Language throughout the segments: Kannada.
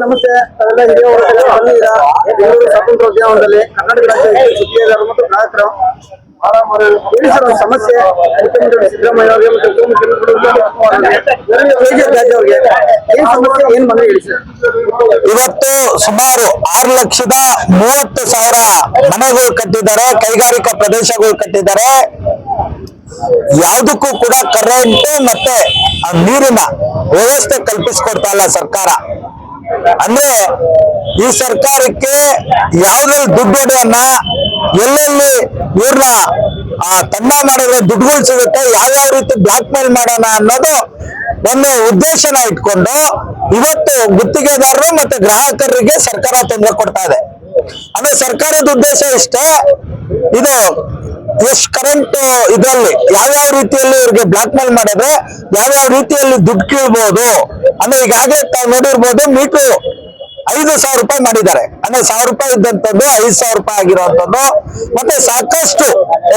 ನಮಸ್ತೆ. ತಾವೆಲ್ಲ ಹಿರಿಯ ಬಂದಿದ್ದೀರಾ? ಬೆಂಗಳೂರು ಸ್ವಾತಂತ್ರ್ಯ ಉದ್ಯಾನವನದಲ್ಲಿ ಕರ್ನಾಟಕ ರಾಜ್ಯ ಸುದ್ದಿಗಾರರು ಮತ್ತು ಗ್ರಾಹಕರು ಹೇಳಿ ಸರ್ ಒಂದು ಸಮಸ್ಯೆ? ಮುಖ್ಯಮಂತ್ರಿ ಸಿದ್ದರಾಮಯ್ಯ ಅವರಿಗೆ ಮತ್ತು ಉಪಮುಖ್ಯಮಂತ್ರಿ ಹೇಗೆ ರಾಜ್ಯ ಅವರಿಗೆ? ಏನ್ ಸಮಸ್ಯೆ ಏನ್ ಮನೆ ಹೇಳಿ ಸರ್? ಇವತ್ತು ಸುಮಾರು ಆರು ಲಕ್ಷದ ಮೂವತ್ತು ಸಾವಿರ ಮನೆಗಳು ಕಟ್ಟಿದ್ದಾರೆ ಕೈಗಾರಿಕಾ ಪ್ರದೇಶಗಳು ಕಟ್ಟಿದ್ದಾರೆ. ಯಾವುದಕ್ಕೂ ಕೂಡ ಕರೆಂಟ್ ಮತ್ತೆ ನೀರಿನ ವ್ಯವಸ್ಥೆ ಕಲ್ಪಿಸ್ಕೊಡ್ತಾ ಇಲ್ಲ ಸರ್ಕಾರ. ಅಂದ್ರೆ ಈ ಸರ್ಕಾರಕ್ಕೆ ಯಾವ್ದ್ರಲ್ಲಿ ದುಡ್ಡು ಹೊಡೆಯನ್ನ ಎಲ್ಲೆಲ್ಲಿ ಇವ್ರನ್ನ ಆ, ತಂಡ ಮಾಡಿದ್ರೆ ದುಡ್ಡುಗಳು ಸಿಗುತ್ತೆ, ಯಾವ್ಯಾವ ರೀತಿ ಬ್ಲಾಕ್ ಮೇಲ್ ಮಾಡೋಣ ಅನ್ನೋದು ಒಂದು ಉದ್ದೇಶನ ಇಟ್ಕೊಂಡು ಇವತ್ತು ಗುತ್ತಿಗೆದಾರರು ಮತ್ತೆ ಗ್ರಾಹಕರಿಗೆ ಸರ್ಕಾರ ತೊಂದರೆ ಕೊಡ್ತಾ ಇದೆ. ಅಂದ್ರೆ ಸರ್ಕಾರದ ಉದ್ದೇಶ ಇಷ್ಟೇ, ಇದು ಎಷ್ಟು ಕರೆಂಟ್ ಇದರಲ್ಲಿ ಯಾವ್ಯಾವ ರೀತಿಯಲ್ಲಿ ಇವ್ರಿಗೆ ಬ್ಲಾಕ್ ಮೇಲ್ ಮಾಡಿದ್ರೆ, ಯಾವ್ಯಾವ ರೀತಿಯಲ್ಲಿ ದುಡ್ಡು ಕೀಳ್ಬೋದು? ಅಂದ್ರೆ ಈಗಾಗಲೇ ತಾವು ನೋಡಿರ್ಬೋದು, ಮೀಟು ಐದು ಸಾವಿರ ರೂಪಾಯಿ ಮಾಡಿದ್ದಾರೆ. ಅಂದ್ರೆ ಸಾವಿರ ರೂಪಾಯಿ ಇದ್ದಂಥದ್ದು ಐದು ಸಾವಿರ ರೂಪಾಯಿ ಆಗಿರುವಂತದ್ದು ಮತ್ತೆ ಸಾಕಷ್ಟು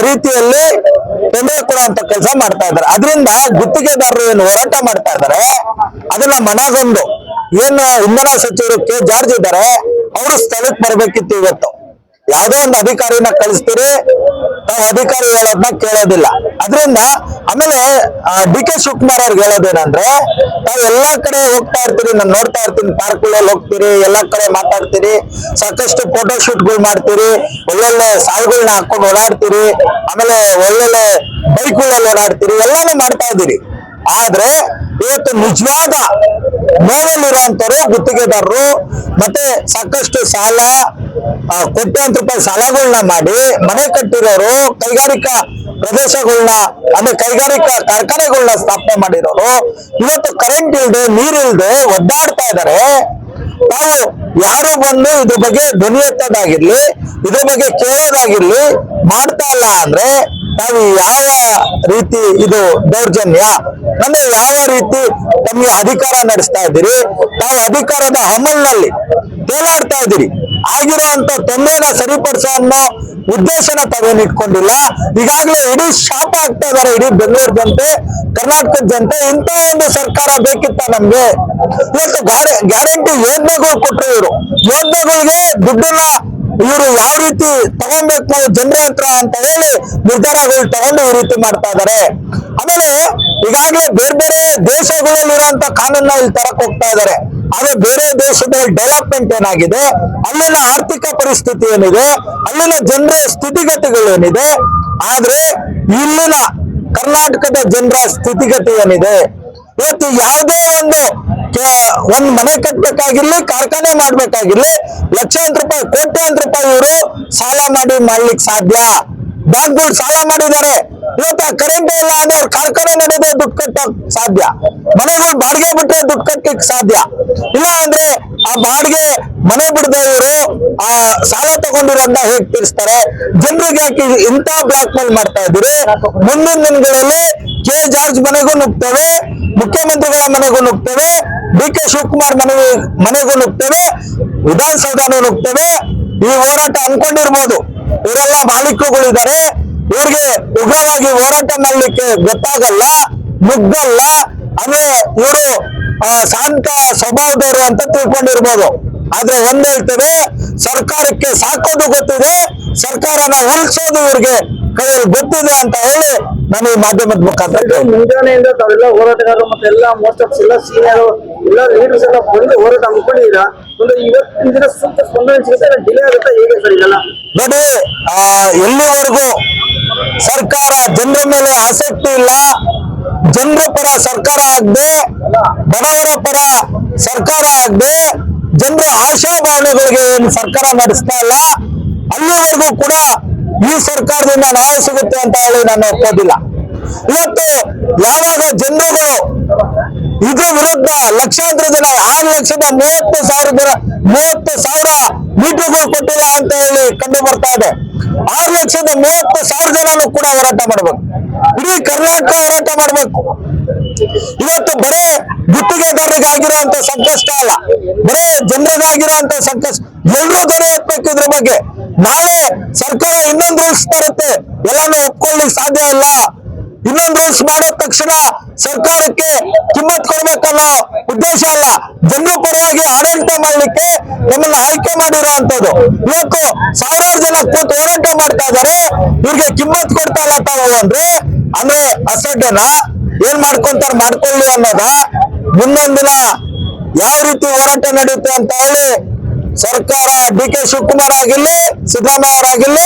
ರೀತಿಯಲ್ಲಿ ತೊಂದರೆ ಕೊಡುವಂತ ಕೆಲಸ ಮಾಡ್ತಾ ಇದ್ದಾರೆ. ಅದರಿಂದ ಗುತ್ತಿಗೆದಾರರು ಏನು ಹೋರಾಟ ಮಾಡ್ತಾ ಇದ್ದಾರೆ, ಅದನ್ನ ಮನಗೊಂಡು ಏನು, ಇಂಧನ ಸಚಿವರು ಕೆ ಜಾರ್ಜ್ ಇದ್ದಾರೆ, ಅವರು ಸ್ಥಳಕ್ಕೆ ಬರಬೇಕಿತ್ತು ಇವತ್ತು. ಯಾವ್ದೋ ಒಂದು ಅಧಿಕಾರಿನ ಕಳಿಸ್ತೀರಿ, ತಾವು ಅಧಿಕಾರಿ ಹೇಳೋದನ್ನ ಕೇಳೋದಿಲ್ಲ. ಅದರಿಂದ ಆಮೇಲೆ ಡಿ ಕೆ ಶಿವಕುಮಾರ್ ಅವ್ರಿಗೆ ಹೇಳೋದೇನಂದ್ರೆ, ತಾವು ಎಲ್ಲಾ ಕಡೆ ಹೋಗ್ತಾ ಇರ್ತೀರಿ, ನಾನು ನೋಡ್ತಾ ಇರ್ತೀನಿ, ಪಾರ್ಕ್ಗಳಲ್ಲಿ ಹೋಗ್ತೀರಿ, ಎಲ್ಲಾ ಕಡೆ ಮಾತಾಡ್ತೀರಿ, ಸಾಕಷ್ಟು ಫೋಟೋ ಶೂಟ್ಗಳು ಮಾಡ್ತೀರಿ, ಒಳ್ಳೊಳ್ಳೆ ಸಾಲುಗಳನ್ನ ಹಾಕೊಂಡು ಓಡಾಡ್ತೀರಿ, ಆಮೇಲೆ ಒಳ್ಳೊಳ್ಳೆ ಬೈಕ್ಗಳಲ್ಲಿ ಓಡಾಡ್ತೀರಿ, ಎಲ್ಲಾನು ಮಾಡ್ತಾ ಇದ್ದೀರಿ. ಆದ್ರೆ ಇವತ್ತು ನಿಜವಾದ ನೋವಲ್ಲಿರುವಂತವ್ರು ಗುತ್ತಿಗೆದಾರರು ಮತ್ತೆ ಸಾಕಷ್ಟು ಸಾಲ ಕೋಟ್ಯಾಂತರ ರೂಪಾಯಿ ಸಾಲಗಳನ್ನ ಮಾಡಿ ಮನೆ ಕಟ್ಟಿರೋರು, ಕೈಗಾರಿಕಾ ಪ್ರದೇಶಗಳನ್ನ ಅಂದ್ರೆ ಕೈಗಾರಿಕಾ ಕಾರ್ಖಾನೆಗಳನ್ನ ಸ್ಥಾಪನೆ ಮಾಡಿರೋರು, ಇವತ್ತು ಕರೆಂಟ್ ಇಲ್ದೆ ನೀರಿಲ್ದೆ ಒದ್ದಾಡ್ತಾ ಇದ್ದಾರೆ ತಾವು ಯಾರು ಬಂದು ಇದ್ರ ಬಗ್ಗೆ ಧ್ವನಿ ಎತ್ತೋದಾಗಿರ್ಲಿ, ಇದ್ರ ಬಗ್ಗೆ ಕೇಳೋದಾಗಿರ್ಲಿ ಮಾಡ್ತಾ ಇಲ್ಲ ಅಂದ್ರೆ ತಾವು ಯಾವ ರೀತಿ ಇದು ದೌರ್ಜನ್ಯ? ಅಂದ್ರೆ ಯಾವ ರೀತಿ ತಮಗೆ ಅಧಿಕಾರ ನಡೆಸ್ತಾ ಇದ್ದೀರಿ? ತಾವು ಅಧಿಕಾರದ ಅಮಲ್ನಲ್ಲಿ ತೇಲಾಡ್ತಾ ಇದ್ದೀರಿ. ಆಗಿರುವಂತ ತೊಂದರೆನ ಸರಿಪಡಿಸೋ ಅನ್ನೋ ಉದ್ದೇಶನ ತಾವೇನು ಇಟ್ಕೊಂಡಿಲ್ಲ ಈಗಾಗಲೇ ಇಡೀ ಶಾಪ ಆಗ್ತಾ ಇದಾರೆ, ಇಡೀ ಬೆಂಗಳೂರು ಜನತೆ, ಕರ್ನಾಟಕದ ಜನತೆ. ಇಂಥ ಒಂದು ಸರ್ಕಾರ ಬೇಕಿತ್ತ ನಮ್ಗೆ? ಇವತ್ತು ಗ್ಯಾರಂಟಿ ಯೋಜನೆಗಳು ಕೊಟ್ಟರು ಇವರು. ಯೋಜನೆಗಳಿಗೆ ದುಡ್ಡನ್ನ ಇವರು ಯಾವ ರೀತಿ ತಗೊಬೇಕು ಜನರ ಹತ್ರ ಅಂತ ಹೇಳಿ ನಿರ್ಧಾರಗಳು ತಗೊಂಡು ಈ ರೀತಿ ಮಾಡ್ತಾ ಇದ್ದಾರೆ ಆಮೇಲೆ ಈಗಾಗಲೇ ಬೇರೆ ಬೇರೆ ದೇಶಗಳಲ್ಲಿರುವಂತ ಕಾನೂನ ಇಲ್ಲಿ ತರಕ್ ಹೋಗ್ತಾ ಇದ್ದಾರೆ ಆದ್ರೆ ಬೇರೆ ದೇಶದ ಡೆವಲಪ್ಮೆಂಟ್ ಏನಾಗಿದೆ? ಅಲ್ಲಿನ ಆರ್ಥಿಕ ಪರಿಸ್ಥಿತಿ ಏನಿದೆ? ಅಲ್ಲಿನ ಜನರ ಸ್ಥಿತಿಗತಿಗಳು ಏನಿದೆ? ಆದ್ರೆ ಇಲ್ಲಿನ ಕರ್ನಾಟಕದ ಜನರ ಸ್ಥಿತಿಗತಿ ಏನಿದೆ? ಇವತ್ತು ಯಾವುದೇ ಒಂದು ಒಂದ್ ಮನೆ ಕಟ್ಬೇಕಾಗಿರ್ಲಿ, ಕಾರ್ಖಾನೆ ಮಾಡ್ಬೇಕಾಗಿರ್ಲಿ, ಲಕ್ಷಾಂತರ ರೂಪಾಯಿ, ಕೋಟ್ಯಾಂತರ ರೂಪಾಯಿ ಇವರು ಸಾಲ ಮಾಡಿ ಮಾಡ್ಲಿಕ್ಕೆ ಸಾಧ್ಯ. ಬ್ಯಾಂಕ್ಗಳು ಸಾಲ ಮಾಡಿದ್ದಾರೆ. ಇವತ್ತು ಕರೆಂಟ್ ಇಲ್ಲ ಅಂದ್ರೆ ಅವ್ರ ಕಾರ್ಖಾನೆ ನಡೆದೇ ದುಡ್ಡು ಕಟ್ಟಕ್ ಸಾಧ್ಯ. ಮನೆಗಳು ಬಾಡಿಗೆ ಬಿಟ್ರೆ ದುಡ್ಡು ಕಟ್ಟಕ್ ಸಾಧ್ಯ. ಇಲ್ಲ ಅಂದ್ರೆ ಆ ಬಾಡಿಗೆ ಮನೆ ಬಿಡದೆ ಇವರು ಆ ಸಾಲ ತಗೊಂಡಿರೋದನ್ನ ಹೇಗ್ ತೀರಿಸ್ತಾರೆ? ಜನರಿಗೆ ಯಾಕೆ ಇಂತ ಬ್ಲಾಕ್ ಮೇಲ್ ಮಾಡ್ತಾ ಇದ್ದೀರಿ? ಮುಂದಿನ ದಿನಗಳಲ್ಲಿ ಕೆ ಜಾರ್ಜ್ ಮನೆಗೂ ನುಗ್ತೇವೆ, ಮುಖ್ಯಮಂತ್ರಿಗಳ ಮನೆಗೂ ನುಗ್ತೇವೆ ಡಿ ಕೆ ಶಿವಕುಮಾರ್ ಮನೆ, ಮನೆಗೂ ನುಗ್ತೇವೆ, ವಿಧಾನಸೌಧನೂ ನುಗ್ತೇವೆ. ಈ ಹೋರಾಟ ಅನ್ಕೊಂಡಿರ್ಬೋದು. ಇವರೆಲ್ಲ ಮಾಲೀಕರುಗಳಿದ್ದಾರೆ. ಇವ್ರಿಗೆ ಉಗ್ರವಾಗಿ ಹೋರಾಟ ಮಾಡ್ಲಿಕ್ಕೆ ಗೊತ್ತಾಗಲ್ಲ. ಮುಗ್ಗಲ್ಲ ಅಂದ್ರೆ ಇವರು ಶಾಂತ ಸ್ವಭಾವದವರು ಅಂತ ತಿಳ್ಕೊಂಡಿರ್ಬೋದು. ಆದ್ರೆ ಒಂದ್ ಹೇಳ್ತೇವೆ ಸರ್ಕಾರಕ್ಕೆ ಸಾಕೋದು ಗೊತ್ತಿದೆ ಸರ್ಕಾರನ ಉಳಿಸೋದು ಇವ್ರಿಗೆ ಕೈಯಲ್ಲಿ ಗೊತ್ತಿದೆ ಅಂತ ಹೇಳಿ ನಾನು ಈ ಮಾಧ್ಯಮದ ಮುಖಾಂತರ ಮುಂಜಾನೆಯಿಂದ ತಾವೆಲ್ಲ ಹೋರಾಟಗಾರರು ಮತ್ತೆ ಎಲ್ಲ ಮೋಸ್ಟ್ ಆಫ್ ಎಲ್ಲ ಸೀನಿಯರ್ ಎಲ್ಲ ಲೀಡರ್ಸ್ ಎಲ್ಲ ಬಂದು ಹೋರಾಟ ಅನ್ಕೊಂಡಿದ್ದೀರಾ ಒಂದು ಇವತ್ತಿನ ದಿನ ಸೂಕ್ತ ಸ್ಪಂದನೆ ಸಿಗುತ್ತೆ ಡಿಲೇ ಆಗುತ್ತಾ ಹೇಗೆ ಸರ್ ಇದೆಲ್ಲ? ನೋಡಿ ಆ, ಎಲ್ಲಿವರೆಗೂ ಸರ್ಕಾರ ಜನರ ಮೇಲೆ ಆಸಕ್ತಿ ಇಲ್ಲ ಜನರ ಪರ ಸರ್ಕಾರ ಆಗದೆ, ಬಡವರ ಪರ ಸರ್ಕಾರ ಆಗದೆ, ಜನರ ಆಶಾಭಾವನೆಗಳಿಗೆ ಏನು ಸರ್ಕಾರ ನಡೆಸ್ತಾ ಇಲ್ಲ, ಅಲ್ಲಿವರೆಗೂ ಕೂಡ ಈ ಸರ್ಕಾರದಿಂದ ನ್ಯಾಯ ಸಿಗುತ್ತೆ ಅಂತ ಹೇಳಿ ನಾನು ಒಪ್ಪೋದಿಲ್ಲ. ಇವತ್ತು ಯಾವಾಗ ಜನರುಗಳು ಇದ್ರ ವಿರುದ್ಧ ಲಕ್ಷಾಂತರ ಜನ, ಆರು ಲಕ್ಷದ ಮೂವತ್ತು ಸಾವಿರ ಜನ ಮೂವತ್ತು ಸಾವಿರ ಮೀಟರ್ಗಳು ಕೊಟ್ಟಿಲ್ಲ ಅಂತ ಹೇಳಿ ಕಂಡು ಬರ್ತಾ ಇದೆ. ಆರು ಲಕ್ಷದ ಮೂವತ್ತು ಸಾವಿರ ಜನನು ಕೂಡ ಹೋರಾಟ ಮಾಡಬೇಕು. ಇಡೀ ಕರ್ನಾಟಕ ಹೋರಾಟ ಮಾಡಬೇಕು. ಇವತ್ತು ಬರೇ ಗುತ್ತಿಗೆದಾರರಿಗಾಗಿರುವಂತ ಸಂಕಷ್ಟ ಅಲ್ಲ. ಬರೇ ಜನರಿಗಾಗಿರುವಂತ ಸಂಕಷ್ಟ. ಎಲ್ಲರೂ ದೊರೆ ಎತ್ತಬೇಕು ಇದ್ರ ಬಗ್ಗೆ. ನಾಳೆ ಸರ್ಕಾರ ಇನ್ನೊಂದು ರೂಲ್ಸ್ ತರುತ್ತೆ. ಎಲ್ಲಾನು ಒಪ್ಕೊಳ್ಳಿಕ್ ಸಾಧ್ಯ ಇಲ್ಲ. ಇನ್ನೊಂದು ರೂಲ್ಸ್ ಮಾಡೋ ತಕ್ಷಣ ಸರ್ಕಾರಕ್ಕೆ ಕಿಮ್ಮತ್ ಕೊಡ್ಬೇಕನ್ನೋ ಉದ್ದೇಶ ಅಲ್ಲ. ಜನರ ಪರವಾಗಿ ಆಡಳಿತ ಮಾಡಲಿಕ್ಕೆ ನಮ್ಮನ್ನ ಆಯ್ಕೆ ಮಾಡಿರುವಂತದ್ದು ಇವತ್ತು ಸಾವಿರಾರು ಜನ ಕೂತು ಹೋರಾಟ ಮಾಡ್ತಾ ಇದಾರೆ ಇವ್ರಿಗೆ ಕಿಮ್ಮತ್ ಕೊಡ್ತಾ ಇಲ್ಲ ತಾವು ಅಂದ್ರೆ ಅಂದ್ರೆ ಅಸಡ್ಡನ? ಏನ್ ಮಾಡ್ಕೊಂತಾರ ಮಾಡ್ಕೊಳ್ಳಿ ಅನ್ನೋದ. ಮುಂದೊಂದಿನ ಯಾವ ರೀತಿ ಹೋರಾಟ ನಡೆಯುತ್ತೆ ಅಂತ ಹೇಳಿ ಸರ್ಕಾರ ಡಿ ಕೆ ಶಿವಕುಮಾರ್ ಆಗಿರ್ಲಿ, ಸಿದ್ದರಾಮಯ್ಯ ಅವರಾಗಿರ್ಲಿ,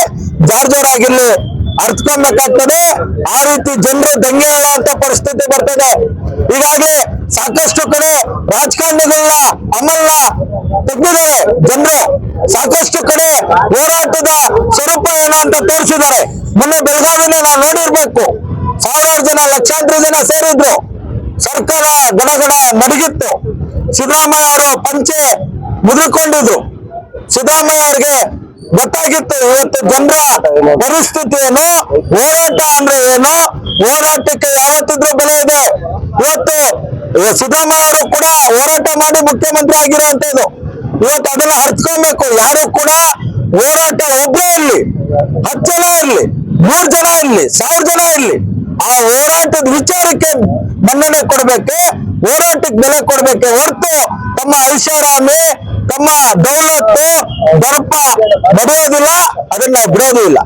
ಜಾರ್ಜ್ ಅವರಾಗಿರ್ಲಿ ಅರ್ಥಕೊಬೇಕಾಗ್ತದೆ ಆ ರೀತಿ ಜನರು ದಂಗೆ ಹೇಳುವಂತ ಪರಿಸ್ಥಿತಿ ಬರ್ತದೆ. ಹೀಗಾಗಿ ಸಾಕಷ್ಟು ಕಡೆ ರಾಜಕಾರಣಿಗಳನ್ನ ಅಮಲ್ನ ತೆಗೆದಿದ್ದಾರೆ ಜನರು ಸಾಕಷ್ಟು ಕಡೆ ಹೋರಾಟದ ಸ್ವರೂಪ ಏನು ಅಂತ ತೋರಿಸಿದ್ದಾರೆ. ಮೊನ್ನೆ ಬೆಳಗಾವಿನ ನಾವು ನೋಡಿರ್ಬೇಕು. ಸಾವಿರಾರು ಜನ, ಲಕ್ಷಾಂತರ ಜನ ಸೇರಿದ್ರು. ಸರ್ಕಾರ ಗಡಗಡ ನಡಗಿತ್ತು ಸಿದ್ದರಾಮಯ್ಯ ಅವರು ಪಂಚೆ ಮುದ್ರಿಕೊಂಡಿದ್ರು. ಸಿದ್ದರಾಮಯ್ಯ ಅವರಿಗೆ ಗೊತ್ತಾಗಿತ್ತು, ಇವತ್ತು ಜನರ ಪರಿಸ್ಥಿತಿ ಏನು ಹೋರಾಟ ಅಂದ್ರೆ ಏನು? ಹೋರಾಟಕ್ಕೆ ಯಾವತ್ತಿದ್ರೂ ಬೆಲೆ ಇದೆ. ಇವತ್ತು ಸಿದ್ದರಾಮಯ್ಯ ಅವರು ಕೂಡ ಹೋರಾಟ ಮಾಡಿ ಮುಖ್ಯಮಂತ್ರಿ ಆಗಿರುವಂತದ್ದು ಇವತ್ತು ಅದನ್ನ ಅರ್ಥಕೊಬೇಕು ಯಾರು ಕೂಡ ಹೋರಾಟ ಒಬ್ಬ ಇರ್ಲಿ. ಹತ್ತು ಜನ ಇರ್ಲಿ. ಮೂರ್ ಜನ ಇರ್ಲಿ. ಸಾವಿರ ಜನ ಇರ್ಲಿ. ಆ ಹೋರಾಟದ ವಿಚಾರಕ್ಕೆ ಮನ್ನಣೆ ಕೊಡ್ಬೇಕೆ, ಹೋರಾಟಕ್ಕೆ ಬೆಲೆ ಕೊಡ್ಬೇಕೆ ಹೊರತು ತಮ್ಮ ಐಷಾರಾಮಿ, ತಮ್ಮ ದೌಲತ್ತು ದರ್ಪ ನಡೆಯೋದಿಲ್ಲ, ಅದನ್ನ ಬಿಡೋದು ಇಲ್ಲ.